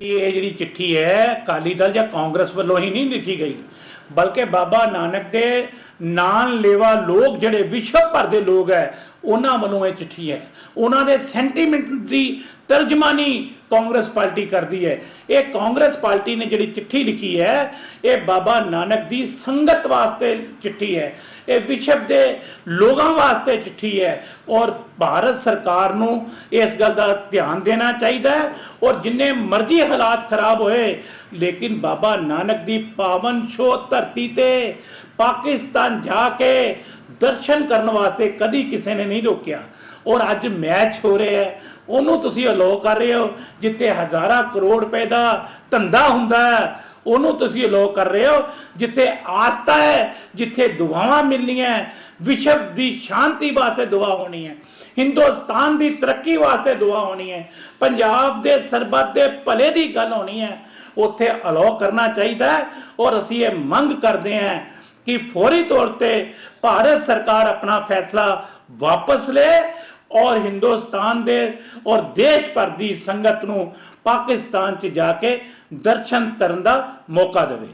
ਇਹ ਜਿਹੜੀ ਚਿੱਠੀ ਹੈ, ਅਕਾਲੀ ਦਲ ਜਾਂ ਕਾਂਗਰਸ ਵੱਲੋਂ ਹੀ ਨਹੀਂ ਲਿਖੀ ਗਈ। ਬਲਕਿ ਬਾਬਾ ਨਾਨਕ ਦੇ ਨਾਨ ਲੇਵਾ ਲੋਕ ਜਿਹੜੇ ਵਿਸ਼ਵ ਭਰ ਦੇ ਲੋਕ ਹੈ, ਉਹਨਾਂ ਵੱਲੋਂ ਇਹ ਚਿੱਠੀ ਹੈ। ਉਹਨਾਂ ਦੇ ਸੈਂਟੀਮੈਂਟ ਦੀ ਤਰਜਮਾਨੀ ਕਾਂਗਰਸ ਪਾਰਟੀ ਕਰਦੀ ਹੈ। ਇਹ ਕਾਂਗਰਸ ਪਾਰਟੀ ਨੇ ਜਿਹੜੀ ਚਿੱਠੀ ਲਿਖੀ ਹੈ, ਇਹ ਬਾਬਾ ਨਾਨਕ ਦੀ ਸੰਗਤ ਵਾਸਤੇ ਚਿੱਠੀ ਹੈ। ਇਹ ਵਿਸ਼ਵ ਦੇ ਲੋਕਾਂ ਵਾਸਤੇ ਚਿੱਠੀ ਹੈ ਔਰ ਭਾਰਤ ਸਰਕਾਰ ਨੂੰ ਇਸ ਗੱਲ ਦਾ ਧਿਆਨ ਦੇਣਾ ਚਾਹੀਦਾ ਹੈ ਔਰ ਜਿੰਨੇ ਮਰਜ਼ੀ ਹਾਲਾਤ ਖਰਾਬ ਹੋਏ, ਲੇਕਿਨ ਬਾਬਾ ਨਾਨਕ ਦੀ ਪਾਵਨ ਛੋਹ ਧਰਤੀ ਤੇ ਪਾਕਿਸਤਾਨ ਜਾ ਕੇ ਦਰਸ਼ਨ ਕਰਨ ਵਾਸਤੇ ਕਦੀ ਕਿਸੇ ਨੇ ਨਹੀਂ ਰੋਕਿਆ। ਔਰ ਅੱਜ ਮੈਚ ਹੋ ਰਿਹਾ ਹੈ। ਉਹਨੂੰ ਤੁਸੀਂ ਅਲੋ ਕਰ ਰਹੇ ਹੋ, ਜਿੱਥੇ ਹਜ਼ਾਰਾਂ ਕਰੋੜ ਰੁਪਏ ਦਾ ਧੰਦਾ ਹੁੰਦਾ ਹੈ, ਉਹਨੂੰ ਤੁਸੀਂ ਅਲੋ ਕਰ ਰਹੇ ਹੋ, ਜਿੱਥੇ ਆਸਥਾ ਹੈ, ਜਿੱਥੇ ਦੁਆਵਾਂ ਮਿਲਣੀਆਂ ਵਿਸ਼ਵ ਦੀ ਸ਼ਾਂਤੀ ਵਾਸਤੇ ਦੁਆ ਹੋਣੀ ਹੈ, ਹਿੰਦੁਸਤਾਨ ਦੀ ਤਰੱਕੀ ਵਾਸਤੇ ਦੁਆ ਹੋਣੀ ਹੈ, ਪੰਜਾਬ ਦੇ ਸਰਬੱਤ ਦੇ ਭਲੇ ਦੀ ਗੱਲ ਹੋਣੀ ਹੈ, ਉੱਥੇ ਅਲੋ ਕਰਨਾ ਚਾਹੀਦਾ ਹੈ, ਔਰ ਅਸੀਂ ਇਹ ਮੰਗ ਕਰਦੇ ਹਾਂ ਕਿ ਫੌਰੀ ਤੌਰ ਤੇ ਭਾਰਤ ਸਰਕਾਰ ਆਪਣਾ ਫੈਸਲਾ ਵਾਪਸ ਲੈ ਔਰ ਹਿੰਦੁਸਤਾਨ ਦੇ ਔਰ ਦੇਸ਼ ਭਰ ਦੀ ਸੰਗਤ ਨੂੰ ਪਾਕਿਸਤਾਨ 'ਚ ਜਾ ਕੇ ਦਰਸ਼ਨ ਕਰਨ ਦਾ ਮੌਕਾ ਦੇਵੇ।